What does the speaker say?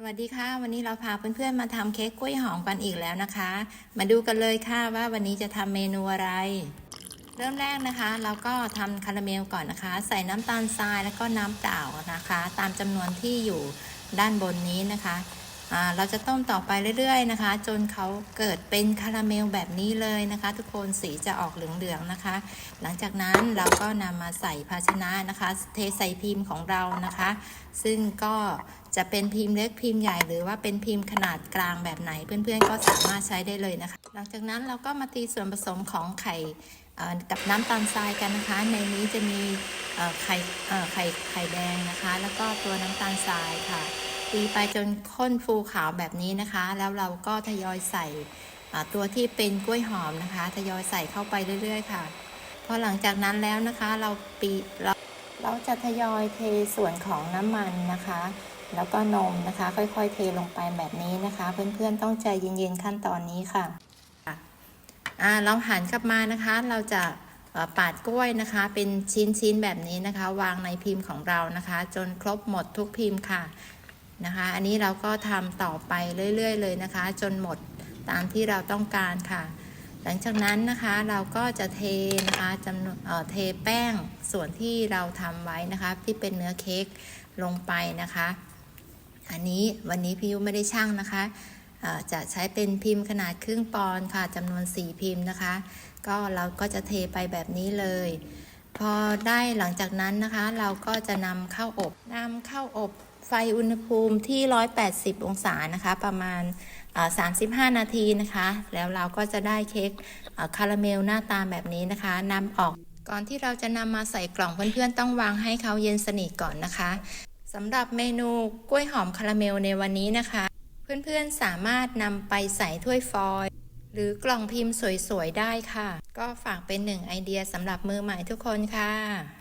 สวัสดีค่ะ วันนี้เราพาเพื่อนๆมาทำเค้กกล้วยหอมกันอีกแล้วนะคะ มาดูกันเลยค่ะว่าวันนี้จะทำเมนูอะไร เริ่มแรกนะคะเราก็ทำคาราเมลก่อนนะคะ ใส่น้ำตาลทรายแล้วก็น้ำเปล่านะคะ ตามจำนวนที่อยู่ด้านบนนี้นะคะ เราจะต้มต่อไปเรื่อยๆนะคะ จนเขาเกิดเป็นคาราเมลแบบนี้เลยนะคะ ทุกคนสีจะออกเหลืองๆนะคะ หลังจากนั้นเราก็นำมาใส่ภาชนะนะคะ เทใส่พิมพ์ของเรานะคะ ซึ่งก็จะเป็นพิมพ์เล็กพิมพ์ใหญ่หรือว่าเป็นพิมพ์ขนาดกลางแบบไหนเพื่อนๆก็สามารถใช้ได้เลยนะคะ หลังจากนั้นเราก็มาตีส่วนผสมของไข่กับน้ำตาลทรายกันนะคะ ในนี้จะมีไข่ไข่ไข่แดงนะคะ แล้วก็ตัวน้ำตาลทรายค่ะ ตีไปจนข้นฟูขาวแบบนี้นะคะ แล้วเราก็ทยอยใส่ตัวที่เป็นกล้วยหอมนะคะ ทยอยใส่เข้าไปเรื่อย ๆ ค่ะ พอหลังจากนั้นแล้วนะคะเราปีเราเราจะทยอยเทส่วนของน้ำมันนะคะ แล้วก็นมนะคะ ค่อยๆ เทลงไปแบบนี้นะคะ เพื่อนๆต้องใจเย็นๆขั้นตอนนี้ค่ะอ่าเราหันกลับมานะคะ เราจะปาดกล้วยนะคะ เป็นชิ้นๆแบบนี้นะคะ วางในพิมพ์ของเรานะคะ จนครบหมดทุกพิมพ์ค่ะ นะคะ อันนี้เราก็ทำต่อไปเรื่อย ๆ เลยนะคะ จนหมดตามที่เราต้องการค่ะ หลังจากนั้นนะคะเราก็จะเทนะคะจำนวนเออเทแป้งส่วนที่เราทำไว้นะคะ ที่เป็นเนื้อเค้กลงไปนะคะ อันนี้วันนี้พี่ยุไม่ได้ช่างนะคะจะใช้เป็นพิมพ์ขนาดครึ่งปอนด์ค่ะจำนวน 4 พิมพ์นะคะ ก็เราก็จะเทไปแบบนี้เลย พอได้หลังจากนั้นนะคะ เราก็จะนำเข้าอบนำเข้าอบ ไฟอุณหภูมิที่ 180 องศานะคะ ประมาณ 35 นาทีนะคะ แล้วเราก็จะได้เค้กคาราเมลหน้าตาแบบนี้นะคะนำออกก่อนที่เราจะนำมาใส่กล่องเพื่อนๆ ต้องวางให้เขาเย็นสนิทก่อนนะคะสำหรับเมนูกล้วยหอมคาราเมลในวันนี้นะคะ เพื่อนๆสามารถนำไปใส่ถ้วยฟอยล์หรือกล่องพิมพ์สวยๆ ได้ค่ะ ก็ฝากเป็นหนึ่งไอเดียสำหรับมือใหม่ทุกคนค่ะ